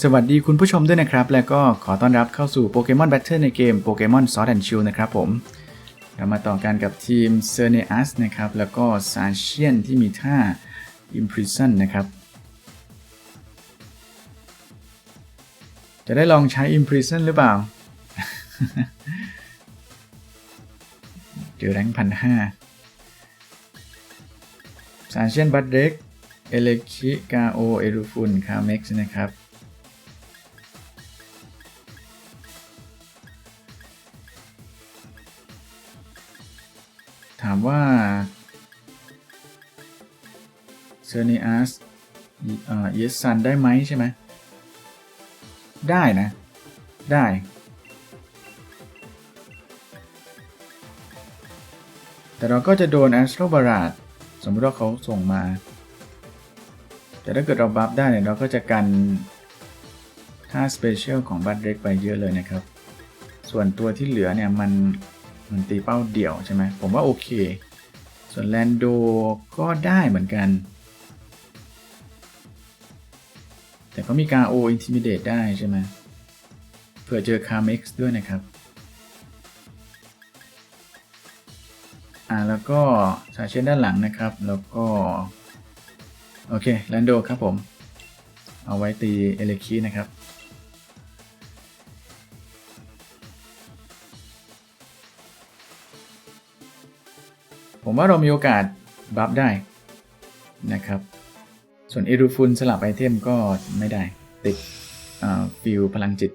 สวัสดีคุณผู้ชมด้วยนะครับ และก็ขอต้อนรับเข้าสู่โปเกมอนแบทเทิลในเกมโปเกมอนซอ d แอนชิลนะครับผม เรามาต่อกันกับทีมเซเนอัสนะครับ แล้วก็ซาเชียนที่มีท่า Imprison นนะครับ จะได้ลองใช้ Imprison หรือเปล่าเจอแรงพันห้าซาเชียนบัตเด็กเอเลคิกาโอ เอรูฟุน คาเม็กซ์นะครับามว่าเซอร์นีอาสเอ่อเยสซันได้ไหมใช่ไหม ได้นะ ได้ แต่เราก็จะโดนแอสโตรบาราดสมมติว่าเขาส่งมา แต่ถ้าเกิดเราบัฟได้เนี่ย เราก็จะกันท่าสเปเชียลของบัตเด็กไปเยอะเลยนะครับ ส่วนตัวที่เหลือเนี่ยมัน มันตีเป้าเดี่ยวใช่ไหมผมว่าโอเค ส่วนแลนโดก็ได้เหมือนกัน แต่ก็มีการโออินทิมิเดตได้ใช่ไหมเผื่อเจอคาร์เม็กซ์ด้วยนะครับอ่าแล้วก็สาเชนด้านหลังนะครับ แล้วก็ โอเคแลนโดครับผม เอาไว้ตีเอเลคีนะครับ ผมว่าเรามีโอกาสบัฟได้นะครับ ส่วนเอรูฟุนสลับไอเทมก็ไม่ได้ ติดฟิลพลังจิต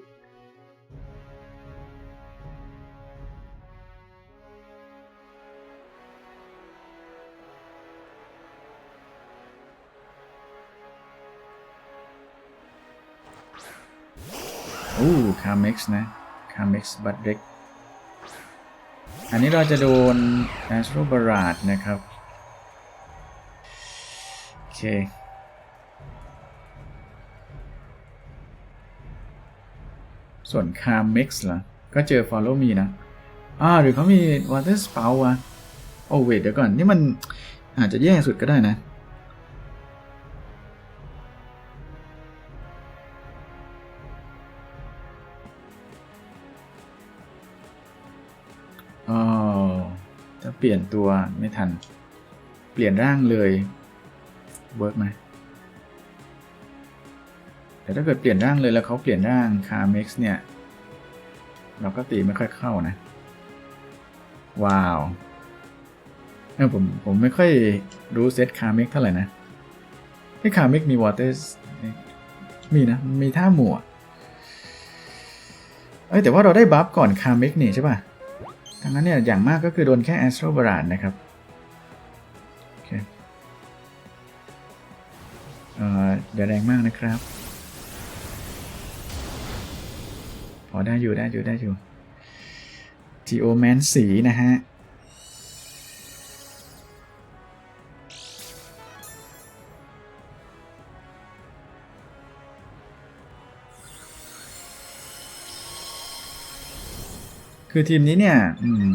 โอ้คาร์เม็กซ์นะคาร์เม็กซ์บัตเด็ก อันนี้เราจะโดน a s t r o b a r a d นะครับ โอเค ส่วน c a r m e x ล่ะ ก็เจอฟอลโลมีนะ อ่า หรือเขามีวอเตอร์สเปาวะโอ้เวทเดี๋ยวก่อน นี่มันอาจจะแย่สุดก็ได้นะ ลี่ยนตัวไม่ทัน เปลี่ยนร่างเลยเวิร์กไหมแต่ถ้าเกิดเปลี่ยนร่างเลยแล้วเขาเปลี่ยนร่างคาเม็กซ์เนี่ย เราก็ตีไม่ค่อยเข้านะ ว้าวเออผมผมไม่ค่อยรู้เซตคาเม็กเท่าไหร่นะที่คาเม็กมีวอเตอร์มีนะ มีท่าหมวกเอ้ยแต่ว่าเราได้บัฟก่อนคาเม็กนี่ใช่ป่ะ ทั้งนั้นเนี่ยอย่างมากก็คือโดนแค่แอสโตรบราดนะครับอเอ่ออย่าแรงมากนะครับ พอได้อยู่ได้อยู่ได้อยู่จีโอแมนสีนะฮะ คือทีมนี้เนี่ย อืม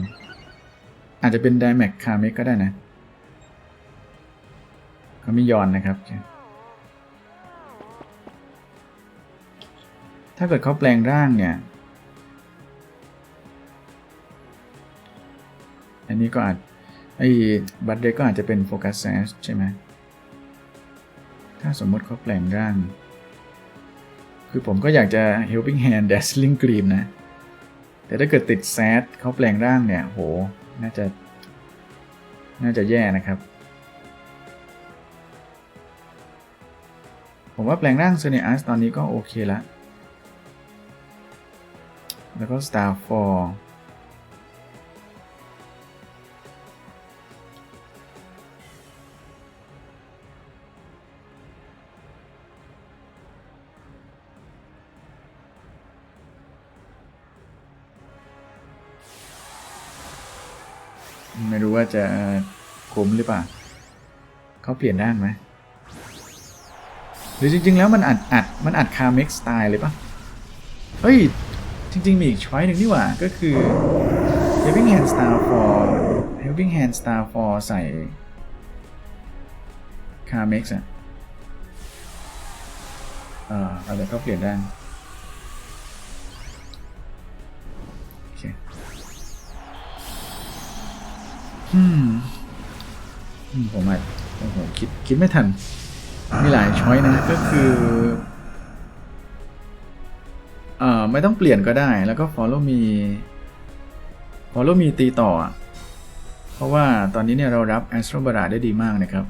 อาจจะเป็นไดแม็กคาเมกก็ได้นะเขาไมียอนนะครับ ถ้าเกิดเขาแปลงร่างเนี่ย อันนี้ก็อาจ ไอ้บัตเดก็อาจจะเป็นโฟกัสแซสใช่ไหม ถ้าสมมติเขาแปลงร่าง คือผมก็อยากจะ helping hand dazzling gleam นะ แต่ถ้าเกิดติดแซดเขาแปลงร่างเนี่ยโห น่าจะ น่าจะแย่นะครับ ผมว่าแปลงร่างเซเนอัสตอนนี้ก็โอเคละ แล้วก็ Star จะคุ้มหรือเปล่าเขาเปลี่ยนร่างไหมหรือจริง ๆ แล้วมันอัดอัดมันอัดคาเม็กสไตล์เลยปะเฮ้ย จริง ๆ มีอีกช้อยหนึ่งนี่หว่า ก็คือ Helping Hand Star for Helping Hand Star for ใส่คาเม็กอะอ่าอาแต่ก็เปลี่ยนได้โอ อืมอืมผมอะโอ้โหคิดคิดไม่ทัน มีหลายช้อยนะก็คือเอ่อไม่ต้องเปลี่ยนก็ได้ แล้วก็ follow me follow me ตีต่อ เพราะว่าตอนนี้เนี่ยเรารับ Astro b a r a ได้ดีมากนะครับ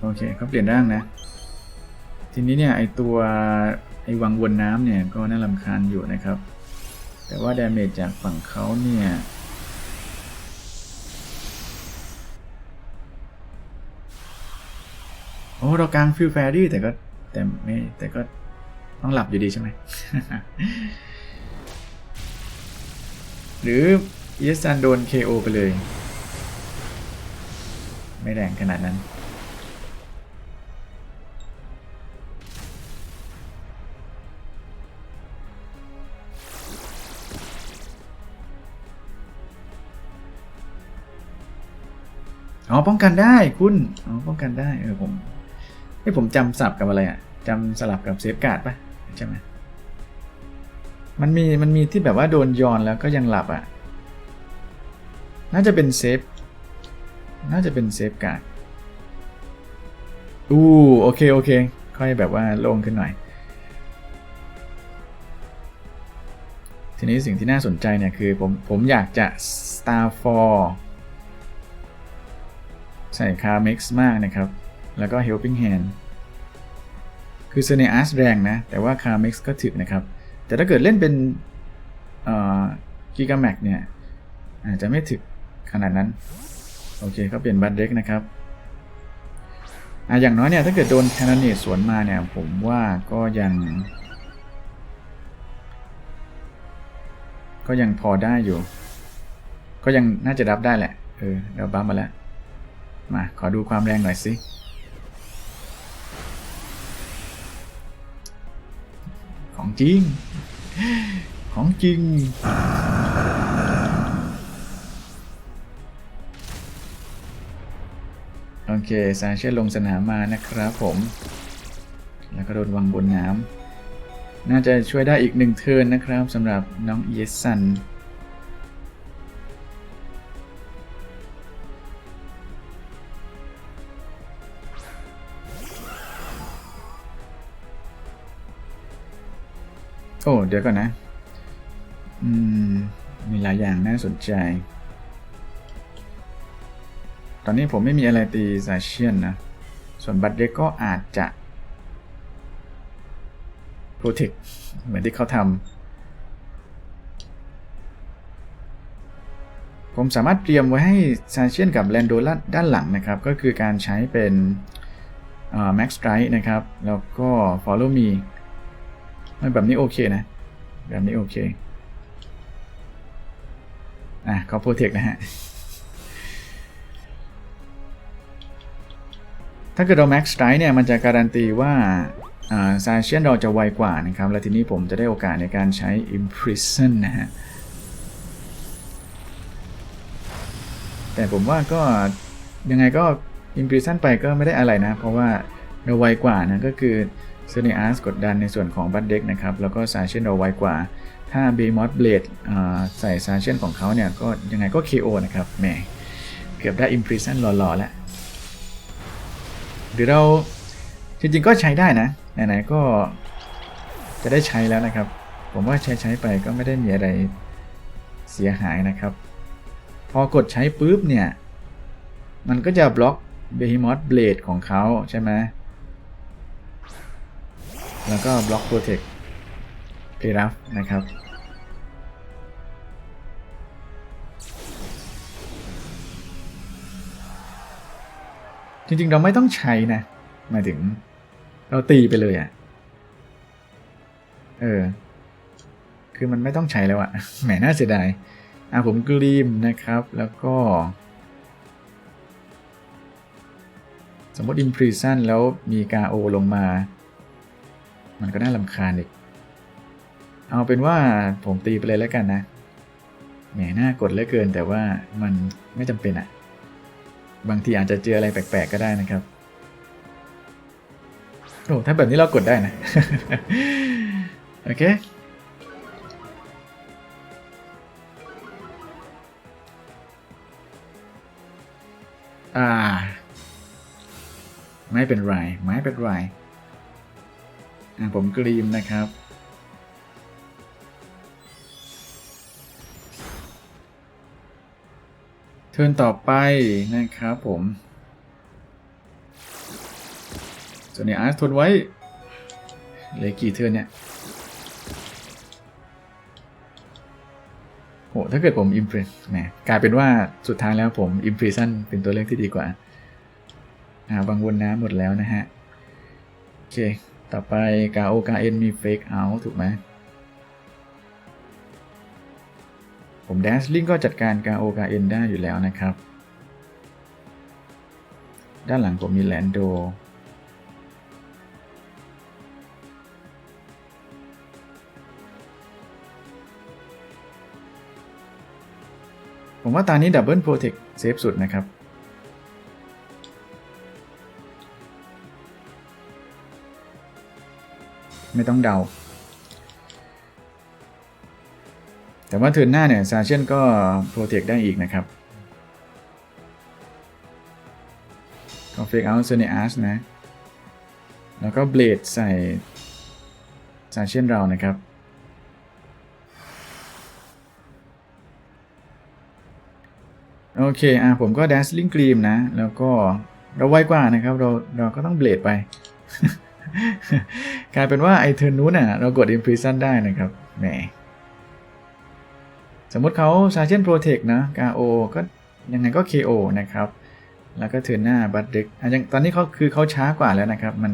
โอเคเขาเปลี่ยนร่างนะ ทีนี้เนี่ยไอตัวไอวังวนน้ำเนี่ยก็น่าลำคาญอยู่นะครับ แต่ว่าดาเมจจากฝั่งเขาเนี่ย อ้เรากลางฟิลแฟรี่แต่ก็แต่ไม่แต่ก็ต้องหลับอยู่ดีใช่ไหม หรือเยสันโดน KO ไปเลย ไม่แรงขนาดนั้นอ๋อป้องกันได้คุณ อ๋อป้องกันได้เออผม ให้ผมจำสลับกับอะไรอะจำสลับกับเซฟการ์ดปะใช่ไหมมันมีมันมีที่แบบว่าโดนยอนแล้วก็ยังหลับอะน่าจะเป็นเซฟ น่าจะเป็นเซฟการ์ด อู้โอเคโอเค ค่อยแบบว่าโล่งขึ้นหน่อย ทีนี้สิ่งที่น่าสนใจเนี่ยคือผมผมอยากจะ Star for ใส่คา m ม็กซ์มากนะครับ แล้วก็ Helping Hand คือเซเนอัสแรงนะ แต่ว่าคา m ม็กซ์ก็ถึกนะครับ แต่ถ้าเกิดเล่นเป็นกิกาแม็กเนี่ย อาจจะไม่ถึกขนาดนั้น โอเคก็เปลี่ยนบัตเด็กนะครับอะอย่างน้อยเนี่ย ถ้าเกิดโดนแคนนเนตสวนมาเนี่ย ผมว่าก็ยัง ก็ยังพอได้อยู่ ก็ยังน่าจะรับได้แหละ เออเดี๋ยวบัฟมาแล้ว มา ขอดูความแรงหน่อยสิ ของจริง ของจริง โอเค ซาเช่ลงสนามมานะครับผม แล้วก็โดนวางบนน้ำน่าจะช่วยได้อีกหนึ่งเทิร์นนะครับสำหรับน้องเยสัน อ้เดี๋ยวก่อนนะ อืม มีหลายอย่างน่าสนใจ ตอนนี้ผมไม่มีอะไรตีซาเชียนนะ ส่วนบัตเด็กก็อาจจะโปรเทคเหมือนที่เขาทำ ผมสามารถเตรียมไว้ให้ซาเชียนกับแลนโดด้านหลังนะครับ ก็คือการใช้เป็นแม็กซ์ไตร์นะครับ แล้วก็ follow me แบบนี้โอเคนะ แบบนี้โอเค อะเขาโปรเทคนะฮะ ถ้าเกิดเรา Max Strike เนี่ย มันจะการันตีว่าซาเชียนเราจะไวกว่านะครับ และทีนี้ผมจะได้โอกาสในการใช้ Imprison นะฮะ แต่ผมว่าก็ยังไงก็ Imprison ไปก็ไม่ได้อะไรนะ เพราะว่าเราไวกว่านะก็คือ เซเนอาร์สกดดันในส่วนของบัตเด็กนะครับ แล้วก็ซาเชนเราไวกว่า ถ้าเบมอสเบลดใส่ซาเชนของเขาเนี่ย ก็ยังไงก็ KO นะครับแหมเกือบได้ Imprison หล่อๆแล้วหรือเราจริงๆก็ใช้ได้นะ ไหนๆก็จะได้ใช้แล้วนะครับ ผมว่าใช้ใช้ไปก็ไม่ได้มีอะไรเสียหายนะครับ พอกดใช้ปุ๊บเนี่ย มันก็จะบล็อก Behemoth Blade ของเขาใช่ไหม แล้วก็บล็อก Protect p a y r a f นะครับ จริงๆ เราไม่ต้องใช้นะหมายถึง เราตีไปเลยอะ่ะ เออ คือมันไม่ต้องใช้แล้วอะ่ะแหมน่าเสียดายอะผมกรีมนะครับแล้วก็ สมมติ imprison แล้วมีกาโอลงมา มันก็น่าลำคาญอีกเอาเป็นว่าผมตีไปเลยแล้วกันนะแหมน่ากดเหลือเกินแต่ว่ามันไม่จำเป็นอะ่ะบางทีอาจจะเจออะไรแปลกๆก็ได้นะครับโอ้ถ้าแบบนี้เรากดได้นะ โอเค อ่า ไม่เป็นไร ไม่เป็นไร ผมกรีมนะครับ เทิร์นต่อไปนะครับผมส่วนนี้อาร์ตทนไว้เหลยกี่เทิร์นเนี่ยโหถ้าเกิดผมอิมเพรสแหมกลายเป็นว่าสุดท้ายแล้วผมอิมเพรสชันเป็นตัวเลือกที่ดีกว่าอ่าบางวนน้ำหมดแล้วนะฮะ โอเค ต่อไปกาโอกาเอ็นมีเฟกเอาถูกไหมผมแดนสลิงก็จัดการกาโอกาเอ็นได้อยู่แล้วนะครับ ด้านหลังผมมีแลนโด ผมว่าตานี้ดับเบิลโปรเทคเซฟสุดนะครับ ไม่ต้องเดา แต่ว่าเทิร์นหน้าเนี่ยซาเชนก็โปรเทคได้อีกนะครับก็เฟกเอาเซเนอาสนะ แล้วก็เบลดใส่ซาเชนเรานะครับ โอเค อะผมก็ Dazzling Gleam นะ แล้วก็เราไวกว่านะครับ เราเราก็ต้องเบลดไป กลายเป็นว่าไอเทิร์นนู้นน่ะเรากด Imprison ได้นะครับแหมสมมติเขา Sergeant Protect นะ KO ก็ยังไงก็ KO นะครับ แล้วก็เทิร์นหน้าบัตเด็กอะยังตอนนี้เขาคือเขาช้ากว่าแล้วนะครับ มัน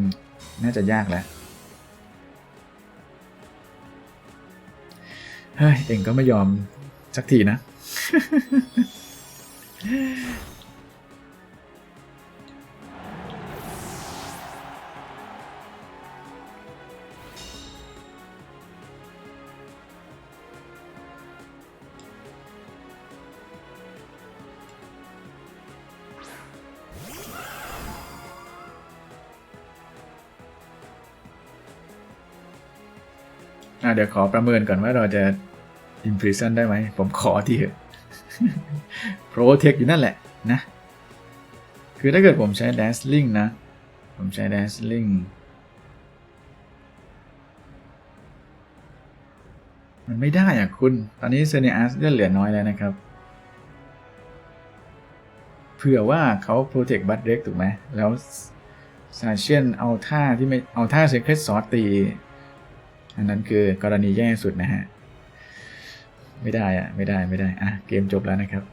น่าจะยากแล้วเฮ้ยเองก็ไม่ยอมสักทีนะ เดี๋ยวขอประเมินก่อนว่าเราจะ imprison ได้ไหม ผมขอทีเถอะ protect อยู่นั่นแหละนะ คือถ้าเกิดผมใช้ dazzling นะ ผมใช้ dazzling มันไม่ได้อะคุณ ตอนนี้เซเนอัสเลือดเหลือน้อยแล้วนะครับ เผื่อว่าเขา protect บัตเด็กถูกไหม แล้วซาเชียนเอาท่าที่ไม่ เอาท่า secret sauce ตี อันนั้นคือกรณีแย่สุดนะฮะ ไม่ได้อะไม่ได้ไม่ได้อะเกมจบแล้วนะครับ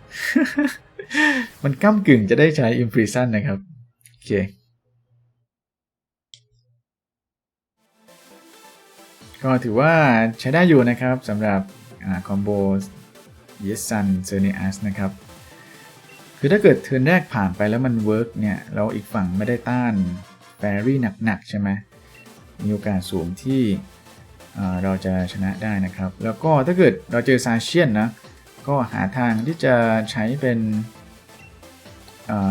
มันก้ากึ่งจะได้ใช้ Imprison นะครับ โอเคก็ถือว่าใช้ได้อยู่นะครับสำหรับคอมโบ Yes Sun c e r n i a s นะครับ คือถ้าเกิดเทิร์นแรกผ่านไปแล้วมันเวิร์กเนี่ยแล้วอีกฝั่งไม่ได้ต้านแฟรี่หนัก ๆ ใช่ไหมมีโอกาสสูงที่ เราจะชนะได้นะครับ แล้วก็ถ้าเกิดเราเจอซาเชียนนะ ก็หาทางที่จะใช้เป็น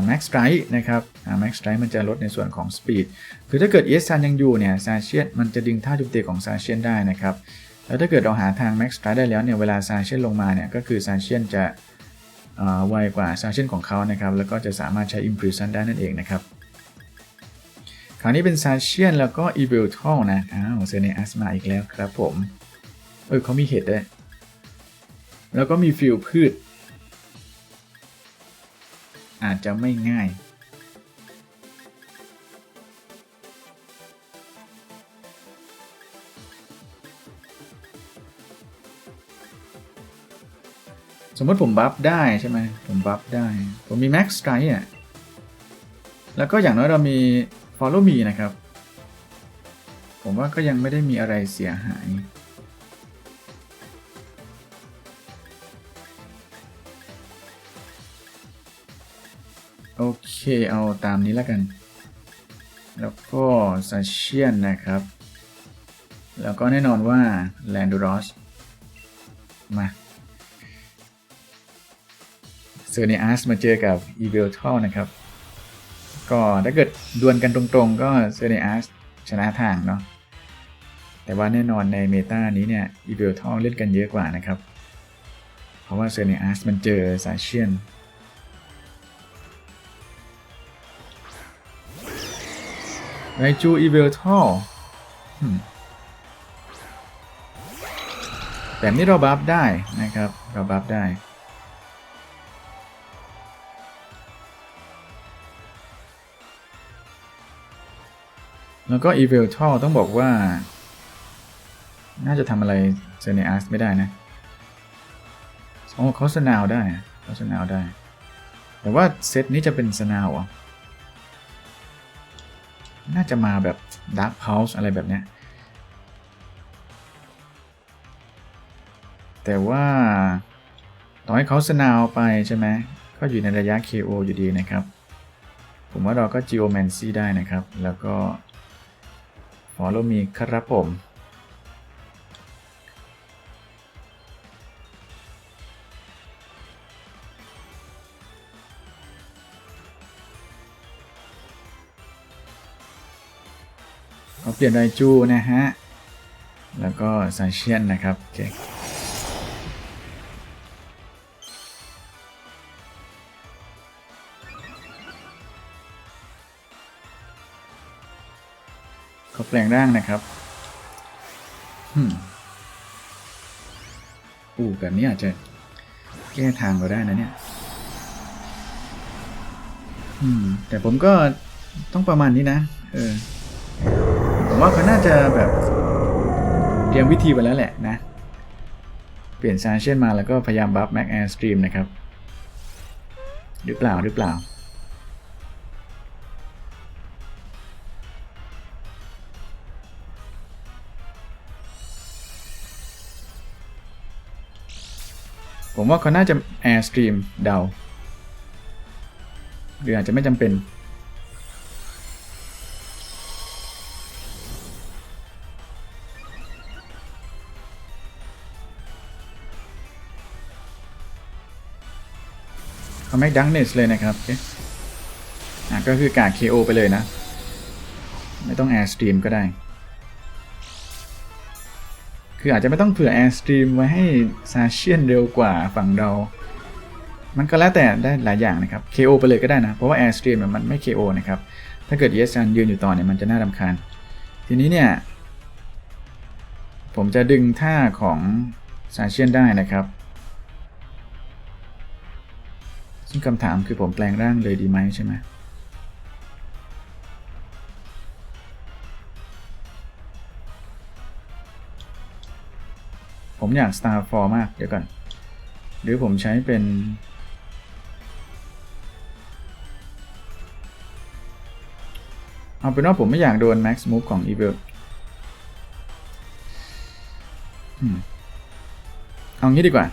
แม็กซ์ไตร์นะครับแม็กซ์ไตร์มันจะลดในส่วนของสปีดคือถ้าเกิดเอสซันยังอยู่เนี่ยซาเชียนมันจะดึงท่าจุดเตะของซาเชียนได้นะครับ แล้วถ้าเกิดเราหาทางแม็กซ์ไตร์ได้แล้วเนี่ยเวลาซาเชียนลงมาเนี่ยก็คือซาเชียนจะไวกว่าซาเชียนของเขานะครับ แล้วก็จะสามารถใช้อิมพ r ชันได้นั่นเองนะครับ คราวนี้เป็นซาเชียนแล้วก็อีเบลทอลนะอ้าวเซเนอัสมาอีกแล้วครับผม เออเขามีเห็ดด้วย แล้วก็มีฟิลพืช อาจจะไม่ง่ายสมมติผมบัฟได้ใช่ไหมผมบัฟได้ ผมมีแม็กซ์ไกด์อะแล้วก็อย่างน้อยเรามี follow me นะครับ ผมว่าก็ยังไม่ได้มีอะไรเสียหาย โอเค เอาตามนี้แล้วกัน แล้วก็ซาเชียนนะครับ แล้วก็แน่นอนว่าแลนดูรอสมาเซอร์เนอัสมาเจอกับอีเวลทอลนะครับ ก็ถ้าเกิดดวลกันตรงๆ ก็เซเนอัสชนะทางเนาะแต่ว่าแน่นอนในเมตานี้เนี่ยอีเวลทอเล่นกันเยอะกว่านะครับ เพราะว่าเซเนอาร์สมันเจอซาเชียนไรจูอีเวลทอลแบบนี้เราบัฟได้นะครับ เราบัฟได้ แล้วก็อีเวลทอต้องบอกว่า น่าจะทำอะไรเซเนอาร์สไม่ได้นะโอ้เขาสนาวได้เขาสนาวได้ แต่ว่าเซตนี้จะเป็นสนาวอะน่าจะมาแบบ Dark Pulse อะไรแบบเนี้ย แต่ว่าต่อให้เขาสนาวไปใช่ไหม ก็อยู่ในระยะ KO อยู่ดีนะครับ ผมว่าเราก็ Geomancy ได้นะครับ แล้วก็ Follow me ครับผมเขาเปลี่ยนไดจูนะฮะ แล้วก็ซาเชียนนะครับโอเค แปลงร่างนะครับอู้แบบนี้อาจจะแก้ทางเราได้นะเนี่ยแต่ผมก็ต้องประมาณนี้นะ เออ ผมว่าเขาน่าจะแบบเตรียมวิธีไปแล้วแหละนะ เปลี่ยนซานเช่นมาแล้วก็พยายามบัฟแม็กแอร์สตรีมนะครับ หรือเปล่าหรือเปล่า ผมว่าเขาน่าจะแอร์สตรีมเดา หรืออาจจะไม่จำเป็น เขาไม่ดังเนสเลยนะครับอะก็คือกาด KO ไปเลยนะ ไม่ต้องแอร์สตรีมก็ได้ คืออาจจะไม่ต้องเผื่อแอร์สตรีมไว้ให้ซาเชียนเร็วกว่าฝั่งเรา มันก็แล้วแต่ได้หลายอย่างนะครับ KO ไปเลยก็ได้นะ เพราะว่าแอร์สตรีมมันไม่ KO นะครับ ถ้าเกิด yes ซันยืนอยู่ต่อเนี่ยมันจะน่ารำคาญ ทีนี้เนี่ย ผมจะดึงท่าของซาเชียนได้นะครับ ซึ่งคำถามคือผมแปลงร่างเลยดีไหมใช่ไหม ผมอยาก Star f a l l มาก เดี๋ยวก่อน หรือผมใช้เป็น เอาเป็นว่าผมไม่อยากโดน Max Move ของ Evil เอางี้ดีกว่า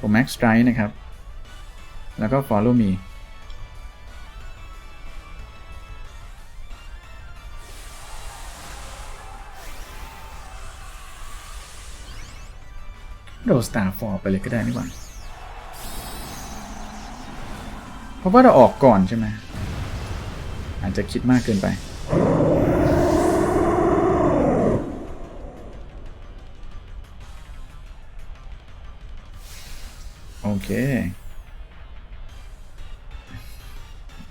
ผม Max Strike นะครับ แล้วก็ follow me โดน Star Fall ไปเลยก็ได้นี่หว่าเพราะว่าเราออกก่อนใช่ไหมอาจจะคิดมากเกินไป โอเค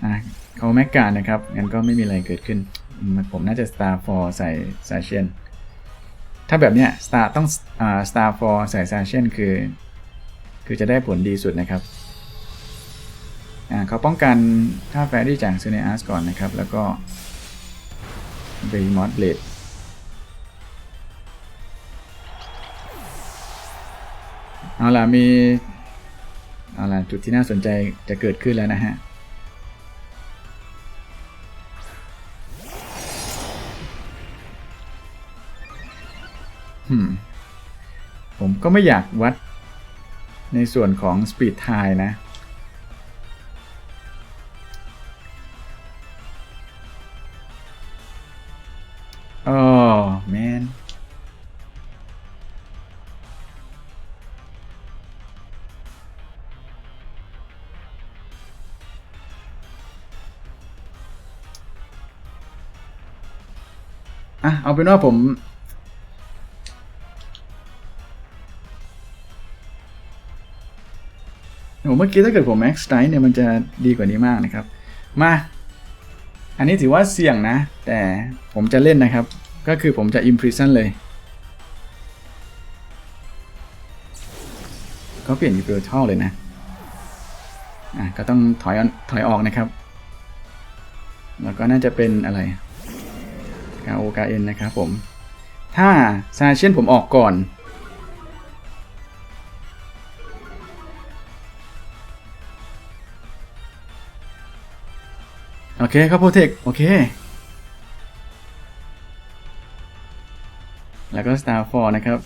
อะเขาแม็กการนะครับ งั้นก็ไม่มีอะไรเกิดขึ้น ผมน่าจะ Star for ใส่ซาเชียน ถ้าแบบเนี้ย Star ต้องอ่า Star for ใส่ซาเชียนคือ คือจะได้ผลดีสุดนะครับอ่าเขาป้องกันท่าแฟรี่จากซูเนอาสก่อนนะครับ แล้วก็เบย์มอสเบลดเอาล่ะมีเอาล่ะจุดที่น่าสนใจจะเกิดขึ้นแล้วนะฮะ ผมก็ไม่อยากวัดในส่วนของ Speed t i นะ โอ้แมนอะเอาเป็นว่าผม โอ้เมื่อกี้ถ้าเกิดผม Max Strike เนี่ยมันจะดีกว่านี้มากนะครับ มา อันนี้ถือว่าเสี่ยงนะ แต่ผมจะเล่นนะครับ ก็คือผมจะ Imprison เลยก็เปลี่ยน u p i l t a l เลยนะ อะ ก็ต้องถอยออนถอยออกนะครับ แล้วก็น่าจะเป็นอะไร K O K N นะครับผม ถ้าซาเชียนผมออกก่อน เคครับโปรเทคโอเค แล้วก็ Star f o r นะครับ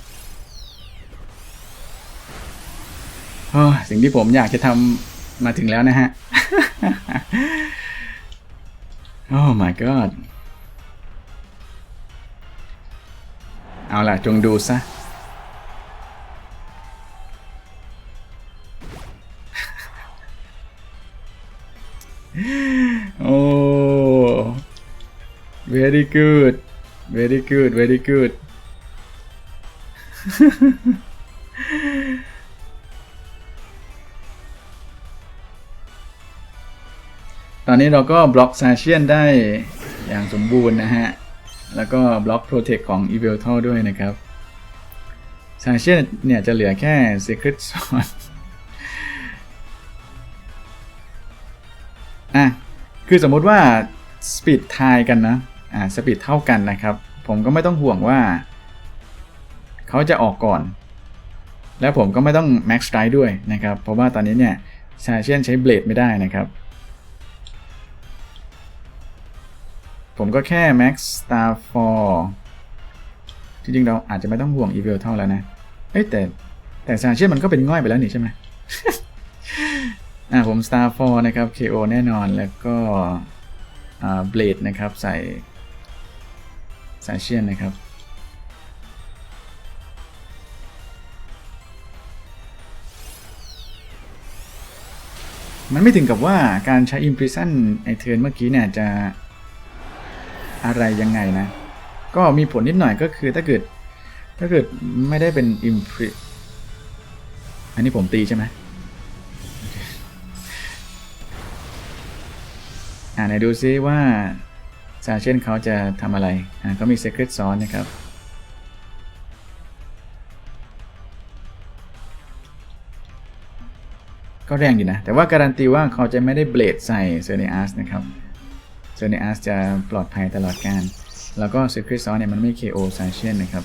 สิ่งที่ผมอยากจะทำมาถึงแล้วนะฮะ โอ้ my god เอาล่ะ จงดูซะ very good very good very good ตอนนี้เราก็บล็อกซาเชียนได้อย่างสมบูรณ์นะฮะ แล้วก็บล็อก Protect ของ e v i l t a l ด้วยนะครับซาเชียนเนี่ยจะเหลือแค่ Secret s o n อะ คือสมมุติว่า สปีดทายกันนะ อ่าสปีดเท่ากันนะครับ ผมก็ไม่ต้องห่วงว่า เขาจะออกก่อน แล้วผมก็ไม่ต้อง Max Strike ด้วยนะครับ เพราะว่าตอนนี้เนี่ยซาเชียนใช้เบลดไม่ได้นะครับ ผมก็แค่ Max Star for จริงๆเราอาจจะไม่ต้องห่วง Evil เท่าแล้วนะ เอ้แต่แต่ซาเชียนมันก็เป็นง่อยไปแล้วนี่ใช่ไหมอ่าผม Star for นะครับ KO แน่นอนแล้วก็อ่า Blade นะครับใส่ ซาเชียนนะครับ มันไม่ถึงกับว่าการใช้ Imprison ไอเทิร์นเมื่อกี้เนี่ยจะอะไรยังไงนะ ก็มีผลนิดหน่อยก็คือถ้าเกิด ถ้าเกิดไม่ได้เป็นอิมพริอันนี้ผมตีใช่ไหมอ่าไหนดูซิว่า ซาเช่นเขาจะทำอะไรเขามี Secret s a u c e นะครับก็แรงอยู่นะ แต่ว่าการันตีว่าเขาจะไม่ได้เบลดใส่เซเนอัสนะครับเซเนอัสจะปลอดภัยตลอดการ แล้วก็ Secret s a u c e เนี่ยมันไม่ KO ซาเชียนนะครับ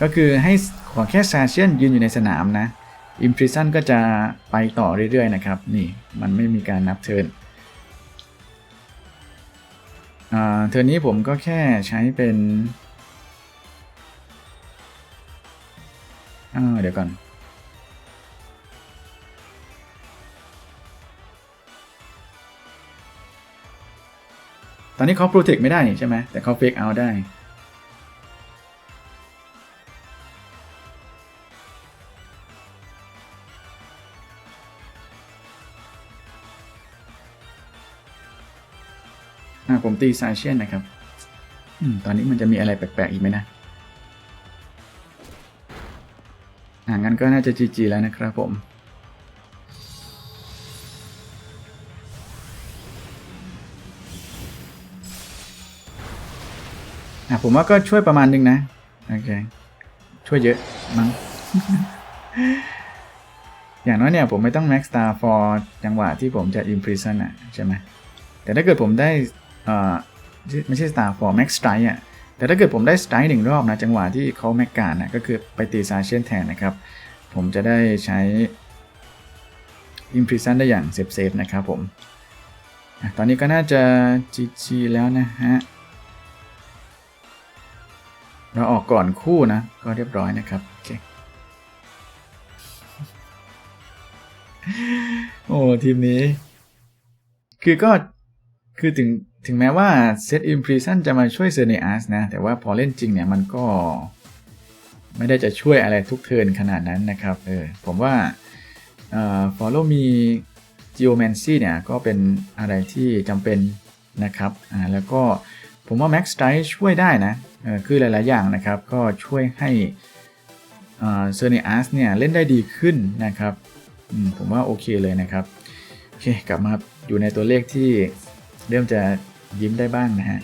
ก็คือให้ขอแค่ซาเชียนยืนอยู่ในสนามนะ Imprison ก็จะไปต่อเรื่อยๆนะครับ นี่มันไม่มีการนับเทิร์น เทอร์นี้ผมก็แค่ใช้เป็นเดี๋ยวก่อน ตอนนี้เขาโปรเทคไม่ได้ใช่ไหม แต่เขาเฟกเอาได้ ตีซาเชียนนะครับอืมตอนนี้มันจะมีอะไรแปลกๆอีกไหมนะอ่างั้นก็น่าจะ GG แล้วนะครับผม อะผมว่าก็ช่วยประมาณนึงนะ โอเค ช่วยเยอะมั้ง อย่างน้อยเนี่ยผมไม่ต้อง max star for จังหวะที่ผมจะ imprison อะ ใช่ไหม แต่ถ้าเกิดผมได้ อ่อไม่ใช่ star for max strike อะแต่ถ้าเกิดผมได้ strike หนึ่งรอบนะ จังหวะที่เขาแม็กการนะก็คือไปตีซาเชียนแทนนะครับ ผมจะได้ใช้ imprison ได้อย่างเซฟๆนะครับผมอตอนนี้ก็น่าจะ GG แล้วนะฮะ เราออกก่อนคู่นะ ก็เรียบร้อยนะครับ โอเค โอ้ ทีมนี้ คือก็คือถึง ถึงแม้ว่าเซต Imprison จะมาช่วยเซเนอัสนะ แต่ว่าพอเล่นจริงเนี่ยมันก็ ไม่ได้จะช่วยอะไรทุกเทินขนาดนั้นนะครับ เออ ผมว่าเอ่อ follow me geomancy เนี่ยก็เป็นอะไรที่จำเป็นนะครับ อ่า แล้วก็ผมว่า Max Strike ช่วยได้นะ เออ คือหลาย ๆ อย่างนะครับ ก็ช่วยให้เซอร์เนอัสเนี่ยเล่นได้ดีขึ้นนะครับอืมผมว่าโอเคเลยนะครับ โอเค กลับมาอยู่ในตัวเลขที่เริ่มจะ ยิ้มได้บ้างนะฮะ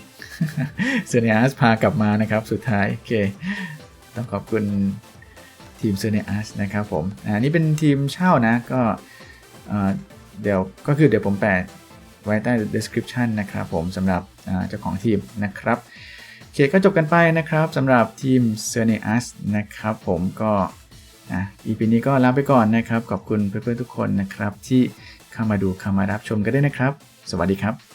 เซเนอัสพากลับมานะครับสุดท้ายโอเคต้องขอบคุณทีมเซเนอัสนะครับผมอ่านี่เป็นทีมเช่านะก็เดี๋ยวก็คือเดี๋ยวผมแปะไว้ใต้ description นะครับผมสำหรับเจ้าของทีมนะครับโอเคก็จบกันไปนะครับสำหรับทีมเซเนอัสนะครับผมก็อะ EP นี้ก็ลาไปก่อนนะครับ ขอบคุณเพื่อนๆทุกคนนะครับ ที่เข้ามาดูเข้ามารับชมกันด้วยนะครับ สวัสดีครับ